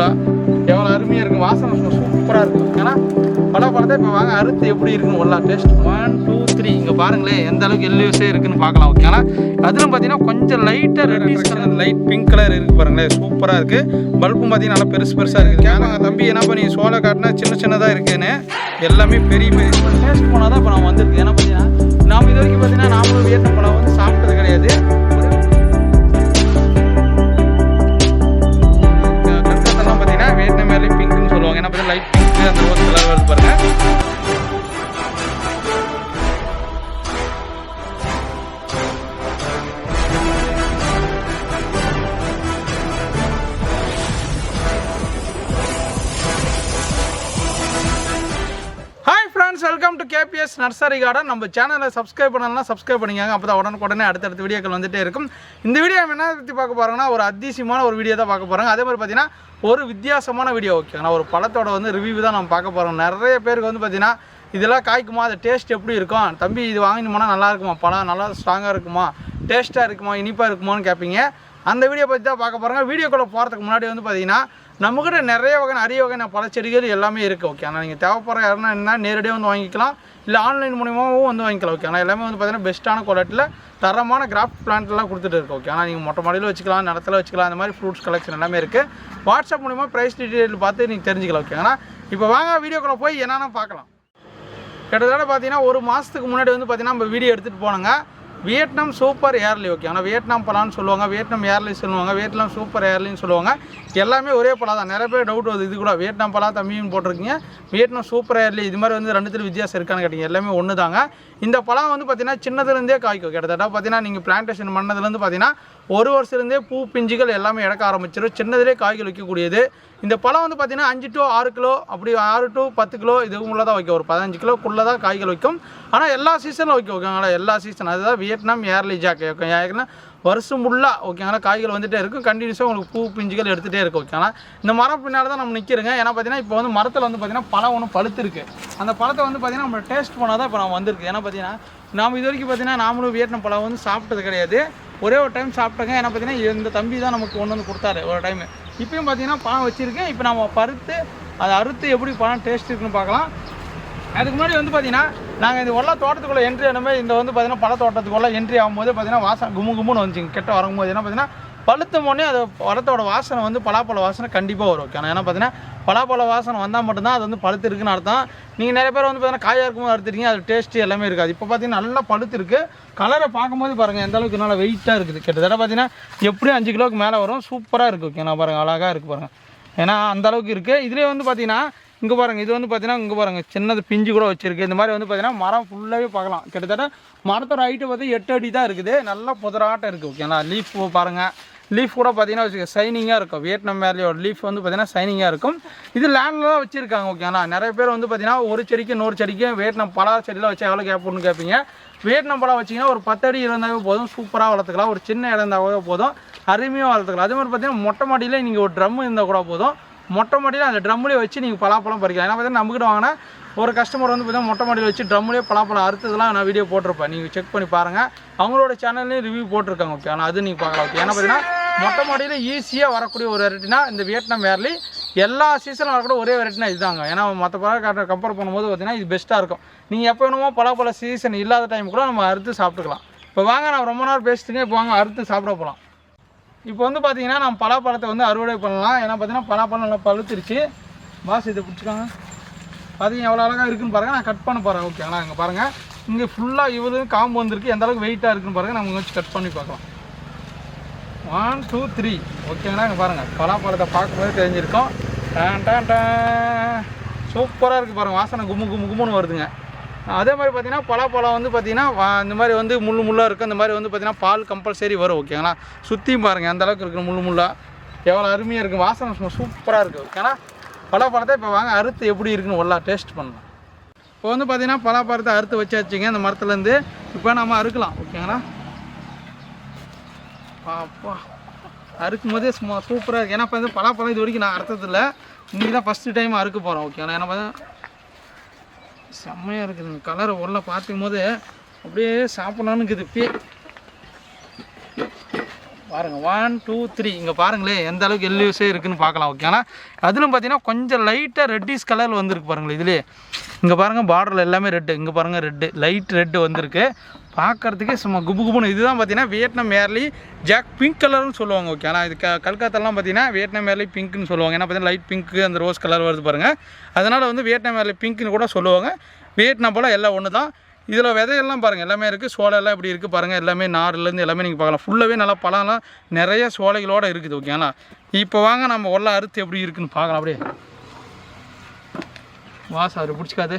ஃபுல்லாக எவ்வளோ அருமையாக இருக்கும் வாசனை சூப்பராக இருக்கும் ஏன்னா பலாப்பழத்தை இப்போ வாங்க அறுத்து எப்படி இருக்குன்னு ஒல்லா டேஸ்ட் ஒன் டூ த்ரீ இங்கே பாருங்களேன் எந்த அளவுக்கு எல்லியூஸே இருக்குன்னு பார்க்கலாம் ஓகேங்களா அதிலும் பார்த்தீங்கன்னா கொஞ்சம் லைட்டாக reddish colour light pink colour இருக்கு பாருங்களேன். சூப்பராக இருக்குது பல்பும் பார்த்தீங்கன்னா நல்லா பெருசு பெருசாக இருக்குது கேட்பாங்க தம்பி என்ன பண்ணி சோளை காட்டினா சின்ன சின்னதாக இருக்குன்னு எல்லாமே பெரிய பெரிய டேஸ்ட் போனால் தான் இப்போ நான் வந்திருக்கு ஏன்னா பார்த்தீங்கன்னா நாம் இது வரைக்கும் பார்த்தீங்கன்னா நாமளும் வியட்நாம் பழம் வந்து சாப்பிட்டது கிடையாது. பார்த்தீங்கன்னா நர்சரி கார்டன். நம்ம சேனலை சப்ஸ்கிரைப் பண்ணலாம் சப்ஸ்கிரைப் பண்ணிக்காங்க. அப்போ தான் உடனுக்குடனே அடுத்தடுத்த வீடியோக்கள் வந்துட்டே இருக்கும். இந்த வீடியோ என்ன பற்றி பார்க்க போகிறோங்கன்னா ஒரு அதிசயமான ஒரு வீடியோ தான் பார்க்க போகிறாங்க அதே மாதிரி பார்த்தீங்கன்னா ஒரு வித்தியாசமான வீடியோ ஓகேங்களா ஒரு பழத்தோட வந்து ரிவ்யூ தான் நம்ம பார்க்க போகிறோம் நிறைய பேருக்கு வந்து பார்த்தீங்கன்னா இதெல்லாம் காய்க்குமா? அது டேஸ்ட் எப்படி இருக்கும்? தம்பி இது வாங்கினோம்னா போனால் நல்லா இருக்குமா? பழம் நல்லா ஸ்ட்ராங்காக இருக்குமா? டேஸ்ட்டாக இருக்குமா? இனிப்பாக இருக்குமான்னு கேட்பீங்க அந்த வீடியோ பற்றி தான் பார்க்க போகிறாங்க வீடியோக்குள்ளே போகிறதுக்கு முன்னாடி வந்து பார்த்தீங்கன்னா நம்மக்கிட்ட நிறைய வகை நிறைய வகையான பழச்செடிகள் எல்லாமே இருக்குது ஓகே ஆனால் நீங்கள் தேவைப்படுற யாருன்னா என்ன நேரடியாக வந்து வாங்கிக்கலாம். இல்லை ஆன்லைன் மூலியமாகவும் வந்து வாங்கிக்கலாம் ஓகே ஆனால் எல்லாமே வந்து பார்த்தீங்கன்னா பெஸ்ட்டான குவாலிட்டியில் தரமான கிராஃப்ட் பிளான்ட்லாம் கொடுத்துட்டு இருக்கு ஓகே ஆனால் நீங்கள் மொட்டை மாடியில் வச்சுக்கலாம் நிலத்துல வச்சுக்கலாம் அந்த மாதிரி ஃப்ரூட்ஸ் கலெக்ஷன் எல்லாமே இருக்குது வாட்ஸ்அப் மூலிமா ப்ரைஸ் டீட்டெயில் பார்த்து நீங்கள் தெரிஞ்சுக்கலாம் ஓகே ஆனால் இப்போ வாங்க வீடியோக்குள்ளே போய் என்னென்னு பார்க்கலாம். கிட்டத்தட்ட பார்த்தீங்கன்னா ஒரு மாதத்துக்கு முன்னாடி வந்து பார்த்தீங்கன்னா நம்ம வீடியோ எடுத்துகிட்டு போனோங்க. வியட்நாம் சூப்பர் ஏர்லி ஓகே ஆனால் வியட்நாம் பலான்னு சொல்லுவாங்க வியட்நாம் ஏர்லி சொல்லுவாங்க வியட்நாம் சூப்பர் ஏர்லின்னு சொல்லுவாங்க. எல்லாமே ஒரே பழம் தான். நிறைய பேர் டவுட் வருது. இது கூட வியட்நாம் பழம் தம்பின்னு போட்டிருக்கீங்க. வியட்நாம் சூப்பர் ஏர்லி இது மாதிரி வந்து ரெண்டுத்துல வித்தியாசம் இருக்கான்னு கேட்டீங்க. எல்லாமே ஒன்று தாங்க. இந்த பழம் வந்து பார்த்தீங்கன்னா சின்னதுலேருந்தே காய்க்கும். கிட்டத்தட்ட பார்த்தீங்கன்னா நீங்கள் பிளான்டேஷன் பண்ணதுலேருந்து பார்த்தீங்கன்னா ஒரு வருஷத்துலேருந்தே பூ பிஞ்சுகள் எல்லாமே இடக்க ஆரம்பிச்சிடும் சின்னதுலேயே காய்கள் வைக்கக்கூடியது இந்த பழம் வந்து பார்த்தீங்கன்னா அஞ்சு டு ஆறு கிலோ அப்படி ஆறு டு பத்து கிலோ இதுக்குள்ளே தான் வைக்கும். ஒரு பதினஞ்சு கிலோக்குள்ளே தான் காய்கள் வைக்கும் ஆனால் எல்லா சீசனில் வைக்க வைக்கும் எல்லா சீசன் அதுதான் வியட்நாம் ஏர்லி ஜாக்கை வைக்கும்? ஏன்னா வருஷம் ஃபுல்லாக ஓகேங்களா காய்கள் வந்துட்டே இருக்கும் கண்டினியூஸாக உங்களுக்கு பூ பிஞ்சுகள் எடுத்துகிட்டே இருக்கும் ஓகேங்களா இந்த மரம் பின்னாடி தான் நம்ம நிற்கிறோங்க ஏன்னா பார்த்தீங்கன்னா இப்போ வந்து மரத்தில் வந்து பார்த்தீங்கன்னா பழம் ஒன்று பழுத்துருக்கு. அந்த பழத்தை வந்து பார்த்தீங்கன்னா நம்ம டேஸ்ட் பண்ணால் தான் இப்போ நம்ம வந்திருக்கு. ஏன்னா பார்த்தீங்கன்னா நாம் இது வரைக்கும் பார்த்தீங்கன்னா நாமளும் வியட்நாம் பழம் வந்து சாப்பிட்டது கிடையாது. ஒரே ஒரு டைம் சாப்பிட்டேங்க. ஏன்னா பார்த்தீங்கன்னா இந்த தம்பி தான் நமக்கு கொண்டு வந்து கொடுத்தாரு ஒரு டைம் இப்பயும் பார்த்தீங்கன்னா பழம் வச்சுருக்கேன். இப்போ நம்ம பருத்து அதை அறுத்து எப்படி பழம் டேஸ்ட் இருக்குன்னு பார்க்கலாம். அதுக்கு முன்னாடி வந்து பார்த்தீங்கன்னா நாங்கள் இந்த ஒல்லா தோட்டத்துக்குள்ளே என்ட்ரி ஆனமே இந்த வந்து பார்த்தீங்கன்னா பழ தோட்டத்துக்குள்ளே என்ட்ரி ஆகும்போது பார்த்தீங்கன்னா வாசம் கும்மு கும்முன்னு வந்துச்சுங்க. கிட்ட வரும்போது என்ன பார்த்தீங்கன்னா பழுத்த உடனே அது பழத்தோட வாசனை வந்து பலாப்பழ வாசனை கண்டிப்பாக வரும். ஓகே ஏன்னா பார்த்தீங்கன்னா பலாப்பழ வாசனை வந்தால் மட்டும்தான் அது வந்து பழுத்து இருக்குன்னு அர்த்தம். நீங்கள் நிறைய பேர் வந்து பார்த்தீங்கன்னா காயாக இருக்கும்போது அறுத்துருக்கீங்க அது டேஸ்ட்டு எல்லாமே இருக்காது. இப்போ பார்த்தீங்கன்னா நல்லா பழுத்து இருக்குது கலரை பார்க்கும்போது பாருங்கள் எந்த அளவுக்கு நல்லா வெயிட்டாக இருக்குது. கிட்டத்தட்ட பார்த்தீங்கன்னா எப்படியும் அஞ்சு கிலோவுக்கு மேலே வரும். சூப்பராக இருக்குது ஓகே நான் பாருங்கள் அழகாக இருக்குது பாருங்கள் ஏன்னா அந்த அளவுக்கு இருக்குது இதுலேயே வந்து பார்த்தீங்கன்னா இங்கே பாருங்கள் இது வந்து பார்த்தீங்கன்னா இங்கே பாருங்கள் சின்னது பிஞ்சு கூட வச்சுருக்கு. இந்த மாதிரி வந்து பார்த்தீங்கன்னா மரம் ஃபுல்லாகவே பார்க்கலாம். கிட்டத்தட்ட மரத்தோட ஹைட்டு பார்த்து எட்டு அடி தான் இருக்குது. நல்லா புதராட்டம் இருக்குது ஓகேங்களா லீஃப் பாருங்கள் லீஃப் கூட பார்த்தீங்கன்னா வச்சுக்க சைனிங்காக இருக்கும். வியட்நாம் மேலேயோட லீஃப் வந்து பார்த்தீங்கன்னா சைனிங்காக இருக்கும். இது லேண்டில் தான் வச்சுருக்காங்க ஓகேங்களா நிறைய பேர் வந்து பார்த்தீங்கன்னா ஒரு செடிக்கு நூறு செடிக்கு வியட்நாம் பலா செடியில் வச்சு எவ்வளோ கேட்போம்னு கேட்பீங்க வியட்நாம் பழம் வச்சிங்கன்னா ஒரு பத்து அடி இருந்தாவே போதும். சூப்பராக வளர்த்துக்கலாம். ஒரு சின்ன இடம் இருந்தாவே போதும். அருமையாக வளர்த்துக்கலாம். அதே மாதிரி பார்த்தீங்கன்னா மொட்டை மாடியில் நீங்கள் ஒரு ட்ரம் இருந்தால் கூட போதும். மொட்டை மாடியில் அந்த ட்ரம்லேயே வச்சு நீங்கள் பலாப்பழம் பறிக்கலாம். ஏன்னா பார்த்தீங்கன்னா நம்மக்கிட்ட வாங்கினா ஒரு கஸ்டமர் வந்து பார்த்தீங்கன்னா மொட்டை மாடியில் வச்சு ட்ரம்லேயே பலாப்பழம் அறுத்ததுலாம் நான் வீடியோ போட்டிருப்பேன். நீங்கள் செக் பண்ணி பாருங்கள் அவங்களோட சேனல்லையும் ரிவ்யூ போட்டிருக்காங்க ஓகே ஆனால் அது நீங்கள் பார்க்கலாம் ஓகே ஏன்னா பார்த்தீங்கன்னா மொட்டை மாடியில் ஈஸியாக வரக்கூடிய ஒரு வெரைட்டினா இந்த வியட்நாம் வேர்லி எல்லா சீசனும் வரக்கூடிய ஒரே வெரைட்டினா இதுதாங்க. ஏன்னா மற்ற பழம் கம்பேர் பண்ணும்போது பார்த்தீங்கன்னா இது பெஸ்ட்டாக இருக்கும். நீங்கள் எப்போ வேணுமோ பலாப்பழ சீசன் இல்லாத டைம் கூட நம்ம அறுத்து சாப்பிட்டுக்கலாம். இப்போ வாங்க நான் ரொம்ப நேரம் பேசிட்டுங்க. இப்போ வாங்க அறுத்து சாப்பிட போகலாம் இப்போ வந்து பார்த்தீங்கன்னா நம்ம பலாப்பழத்தை வந்து அறுவடை பண்ணலாம். ஏன்னா பார்த்தீங்கன்னா பலாப்பழம் நல்லா பழுத்துருச்சு. பாஸ் இதை பிடிச்சிக்காங்க. பார்த்தீங்க எவ்வளோ அழகாக இருக்குன்னு பாருங்கள் நான் கட் பண்ண போகிறேன் ஓகேங்களா இங்கே பாருங்கள் இங்கே ஃபுல்லாக இவ்வளோ காம்பு வந்திருக்கு. எந்த அளவுக்கு வெயிட்டாக இருக்குன்னு பாருங்கள் நம்ம வச்சு கட் பண்ணி பார்க்கலாம். ஒன் டூ த்ரீ ஓகேங்களா இங்கே பாருங்கள் பலாப்பழத்தை பார்க்கும்போது தெரிஞ்சிருக்கோம். டான் சூப்பராக இருக்குது பாருங்கள் வாசனை கும்மு கும்மு கும்முன்னு வருதுங்க. அதே மாதிரி பார்த்தீங்கன்னா பலாப்பழம் வந்து பார்த்தீங்கன்னா இந்த மாதிரி வந்து முள் முள்ளாக இருக்கும் இந்த மாதிரி வந்து பார்த்தீங்கன்னா பால் கம்பல்சரி வரும் ஓகேங்களா சுற்றியும் பாருங்கள் அந்த அளவுக்கு இருக்குது முள் முள்ளாக எவ்வளோ அருமையாக இருக்குது வாசனை சும்மா சூப்பராக இருக்குது ஓகேங்களா பலாப்பழத்தை இப்போ வாங்க அறுத்து எப்படி இருக்குன்னு ஒல்லா டேஸ்ட் பண்ணலாம். இப்போ வந்து பார்த்திங்கன்னா பலாப்பழத்தை அறுத்து வச்சாச்சுங்க இந்த மரத்துலேருந்து இப்போ நம்ம அறுக்கலாம் ஓகேங்களா அப்பா அறுக்கும் போதே சும்மா சூப்பராக இருக்குது ஏன்னா இப்போ வந்து பலாப்பழம் இது வரைக்கும் நான் அறுத்ததில்லை. இன்றைக்கி தான் ஃபஸ்ட்டு டைம் அறுக்க போகிறோம் ஓகேங்களா ஏன்னா பார்த்தா செம்மையாக இருக்குதுங்க. கலரை உள்ள பார்த்துக்கும் போது அப்படியே சாப்பிட்லான்னு இருக்குது. இப்பயே பாருங்கள் ஒன் டூ த்ரீ இங்கே பாருங்களேன் எந்த அளவுக்கு எல்லியூஸே இருக்குதுன்னு பார்க்கலாம் ஓகேங்களா அதிலும் பார்த்தீங்கன்னா கொஞ்சம் லைட்டாக ரெட்டிஷ் கலர் வந்திருக்கு பாருங்களேன் இதுலேயே. இங்கே பாருங்கள் பார்டரில் எல்லாமே ரெட்டு இங்கே பாருங்கள் ரெட்டு லைட் ரெட்டு வந்திருக்கு. பார்க்கறதுக்கே சும்மா குபு குபுன்னு. இதுதான் பார்த்தீங்கன்னா வியட்நாம் ஏர்லி ஜாக் பிங்க் கலர்னு சொல்லுவாங்க ஓகேங்களா இது க கல்கத்தாலாம் பார்த்தீங்கன்னா வியட்நாம் ஏர்லி பிங்க்னு சொல்லுவாங்க. ஏன்னா பார்த்தீங்கன்னா லைட் பிங்க்கு அந்த ரோஸ் கலர் வருது பாருங்கள் அதனால் வந்து வியட்நாம் ஏர்லி பிங்க்னு கூட சொல்லுவாங்க. வியட்நாம் போல் எல்லாம் ஒன்று தான் இதில் விதையெல்லாம் பாருங்கள் எல்லாமே இருக்குது சோலையெல்லாம் இப்படி இருக்குது பாருங்கள் எல்லாமே நார்லேருந்து எல்லாமே நீங்கள் பார்க்கலாம். ஃபுல்லாகவே நல்லா பழம்லாம் நிறைய சோலைகளோடு இருக்குது ஓகேங்களா இப்போ வாங்க நம்ம உள்ள அறுத்து எப்படி இருக்குன்னு பார்க்கலாம் அப்படியே. வாசம் அது பிடிச்சிக்காது.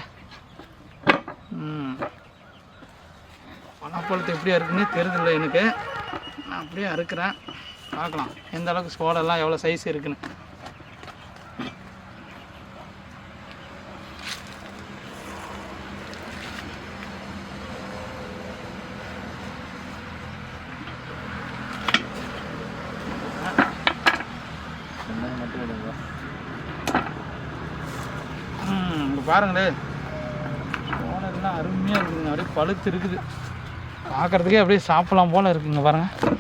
ம். பழப்பழத்தை எப்படி இருக்குன்னு தெரியுதில்ல எனக்கு. நான் அப்படியே அறுக்கிறேன். பார்க்கலாம் எந்த அளவுக்கு சோளெல்லாம் எவ்வளோ சைஸ் இருக்குன்னு ம் இங்கே பாருங்களேன் சோளெல்லாம் அருமையாக இருக்குதுங்க அப்படியே பழுத்து இருக்குது. பார்க்குறதுக்கே அப்படியே சாப்பிடலாம் போல் இருக்குங்க பாருங்கள்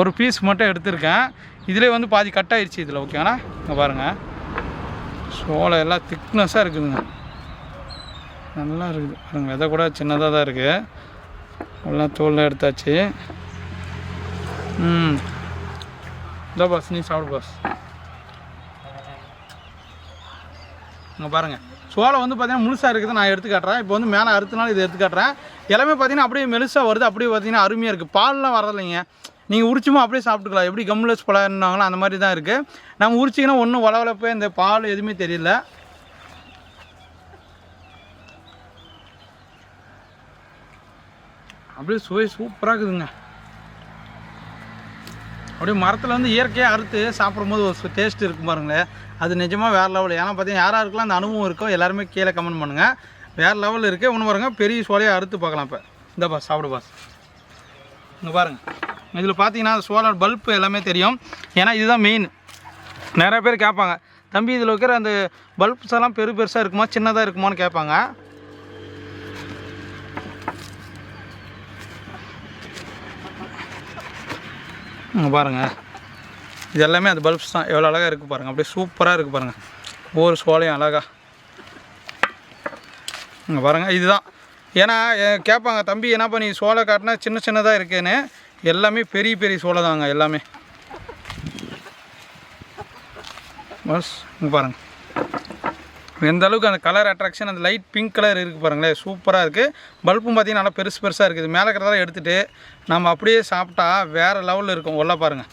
ஒரு பீஸ் மட்டும் எடுத்திருக்கேன். இதிலே வந்து பாதி கட் ஆயிடுச்சு இதில் ஓகேண்ணா இங்கே பாருங்கள் சோளம் எல்லாம் திக்னஸாக இருக்குதுங்க. நல்லா இருக்குது. பாருங்க விதை கூட சின்னதாக தான் இருக்குது எல்லாம் தோலில் எடுத்தாச்சு. ம். இதோ பாஸ் நீ சாப்பிடு பாஸ் இங்கே பாருங்கள் சோளம் வந்து பார்த்தீங்கன்னா முழுசாக இருக்குது நான் எடுத்து காட்டுறேன். இப்போ வந்து மேலே அறுத்துனாலும் இதை எடுத்து காட்டுறேன். எல்லாமே பார்த்தீங்கன்னா அப்படியே மெலுசாக வருது அப்படியே பார்த்தீங்கன்னா அருமையாக இருக்குது பால்லாம் வரதில்லைங்க. நீங்கள் உரிச்சுமா அப்படியே சாப்பிட்டுக்கலாம். எப்படி கம்லஸ் பழம்னாங்களோ அந்த மாதிரி தான் இருக்குது நம்ம உரிச்சிங்கன்னா ஒன்றும் வளவளப்பே இந்த பால் எதுவுமே தெரியல. அப்படியே சுவை சூப்பராக இருக்குதுங்க. அப்படியே மரத்தில் வந்து இயற்கையாக அறுத்து சாப்பிடும்போது ஒரு டேஸ்ட் இருக்கும் பாருங்களேன். அது நிஜமாக வேறு லெவல் ஏன்னா பார்த்தீங்கன்னா யாராக இருக்கலாம் அந்த அனுபவம் இருக்கோ எல்லாருமே கீழே கமெண்ட் பண்ணுங்கள் வேறு லெவலில் இருக்குது ஒன்று பாருங்க பெரிய சோலையை அறுத்து பார்க்கலாம் இப்போ. இந்த பாஸ் சாப்பிடு பாஸ். இங்கே பாருங்கள் இதில் பார்த்தீங்கன்னா சோலார் பல்ப் எல்லாமே தெரியும். ஏன்னா இதுதான் மெயின் நிறைய பேர் கேட்பாங்க தம்பி இதில் வைக்கிற அந்த பல்ப்ஸ் எல்லாம் பெரு பெருசாக இருக்குமா? சின்னதாக இருக்குமான்னு கேட்பாங்க. இங்கே பாருங்கள் இது எல்லாமே அந்த பல்ப்ஸ் தான். எவ்வளோ அழகாக இருக்குது பாருங்கள் அப்படியே சூப்பராக இருக்குது பாருங்கள் ஒவ்வொரு சோலையும் அழகா. இங்கே பாருங்கள் இதுதான். ஏன்னா கேட்பாங்க தம்பி என்ன பண்ணி சோலை காட்டினா சின்ன சின்னதாக இருக்கேன்னு. எல்லாமே பெரிய பெரிய சோலை தாங்க எல்லாமே. பஸ் இங்கே பாருங்கள் எந்த அளவுக்கு அந்த கலர் அட்ராக்ஷன் அந்த லைட் பிங்க் கலர் இருக்குது பாருங்களேன். சூப்பராக இருக்குது பல்பும் பார்த்தீங்கன்னா நல்லா பெருசு பெருசாக இருக்குது. மேலே இருக்கிறதெல்லாம் எடுத்துகிட்டு நம்ம அப்படியே சாப்பிட்டா வேறு லெவலில் இருக்கும். உள்ள பாருங்கள்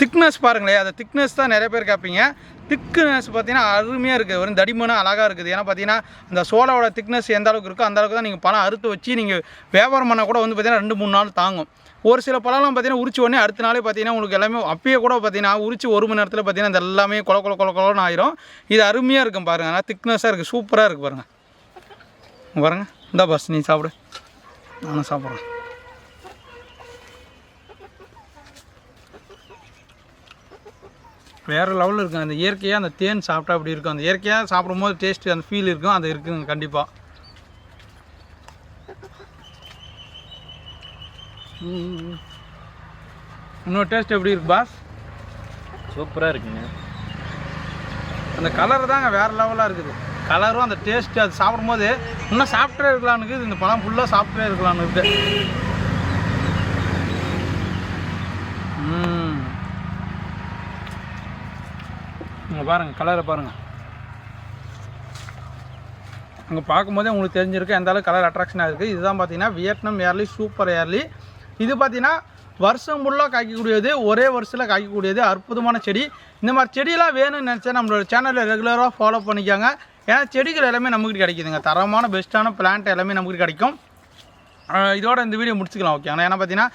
திக்னஸ் பாருங்களேன் அந்த திக்னஸ் தான் நிறைய பேர் கேட்பீங்க. திக்னஸ் பார்த்தீங்கன்னா அருமையாக இருக்குது ஒரு தடிமனாக அழகாக இருக்குது. ஏன்னா பார்த்தீங்கன்னா அந்த சோளோட திக்னஸ் எந்த அளவுக்கு இருக்கோ அந்த அளவுக்கு தான் நீங்கள் பழம் அறுத்து வச்சு நீங்கள் வியாபாரம் பண்ணால் கூட வந்து பார்த்தீங்கன்னா ரெண்டு மூணு நாள் தாங்கும். ஒரு சில பழம்லாம் பார்த்தீங்கன்னா உரிச்சு உடனே அடுத்த நாளே பார்த்தீங்கன்னா உங்களுக்கு எல்லாமே அப்பயே கூட பார்த்தீங்கன்னா உரிச்சு ஒரு மணி நேரத்தில் பார்த்தீங்கன்னா இந்த எல்லாமே கொல கொல கொல கொலன்னு ஆயிரும். இது அருமையாக இருக்கும் பாருங்கள் ஆனால் திக்னஸாக இருக்குது சூப்பராக இருக்குது பாருங்கள் பாருங்கள் இந்த பஸ் நீ சாப்பிடு. நானும் சாப்பிட்றேன். வேறு லெவலில் இருக்கும். அந்த இயற்கையாக அந்த தேன் சாப்பிட்டா அப்படி இருக்கும். அந்த இயற்கையாக சாப்பிடும்போது டேஸ்ட் அந்த ஃபீல் இருக்கும். அது இருக்குங்க கண்டிப்பாக இன்னொரு டேஸ்ட் எப்படி இருக்கு பாஸ்? சூப்பராக இருக்குங்க. அந்த கலர் தாங்க வேறு லெவலாக இருக்குது. கலரும் அந்த டேஸ்ட்டு அது சாப்பிடும்போது இன்னும் சாப்பிட்டே இருக்கலாம்னு இருக்குது. இந்த பழம் ஃபுல்லாக சாப்பிட்டே இருக்கலாம்னு இருக்கு ம் இங்கே பாருங்கள் கலரை பாருங்கள் அங்கே பார்க்கும்போதே உங்களுக்கு தெரிஞ்சிருக்கு எந்த அளவுக்கு கலர் அட்ராக்ஷனாக இருக்குது இதுதான் பார்த்தீங்கன்னா வியட்நாம் ஏர்லி சூப்பர் ஏர்லி இது பார்த்தீங்கன்னா வருஷம் ஃபுல்லாக காய்க்கக்கூடியது ஒரே வருஷத்தில் காய்க்கக்கூடியது அற்புதமான செடி. இந்த மாதிரி செடியெல்லாம் வேணும்னு நினச்சா நம்மளோட சேனலில் ரெகுலராக ஃபாலோ பண்ணிக்காங்க. ஏன்னா செடிகள் எல்லாமே நமக்கு கிடைக்குதுங்க. தரமான பெஸ்ட்டான பிளான்ட் எல்லாமே நமக்கு கிடைக்கும். இதோட இந்த வீடியோ முடிச்சுக்கலாம் ஓகே ஆனால் ஏன்னா பார்த்தீங்கன்னா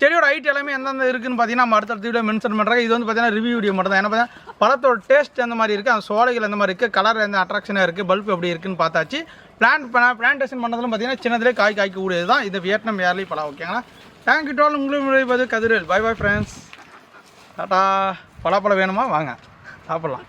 செடியோட ஹைட் எல்லாமே எந்தெந்த இருக்குன்னு பார்த்தீங்கன்னா நம்ம அடுத்தடுத்த வீடியோ மென்ஷன் பண்ணுறாங்க இது வந்து பார்த்தீங்கன்னா ரிவ்யூ வீடியோ மட்டும் தான் ஏன்னா பார்த்தீங்கன்னா பழத்தோட டேஸ்ட் எந்த மாதிரி இருக்குது அந்த சோலைகள் எந்த மாதிரி இருக்குது கலர் எந்த அட்ராக்ஷனாக இருக்குது பல்ப் எப்படி இருக்குன்னு பார்த்தாச்சு. பிளான்ட் பிளான்டேஷன் பண்ணதிலும் பார்த்தீங்கன்னா சின்னதுலேயே காய் காய்க்கக்கூடியது தான் இது வியட்நாம் ஏர்லி பழம் ஓகேங்களா தேங்க்யூ டோல் உங்களுக்கு விளைவது கதிரேல். பை பை ஃப்ரெண்ட்ஸ் டாட்டா பலாப்பழம் வேணுமா? வாங்க. சாப்பிட்லாம்.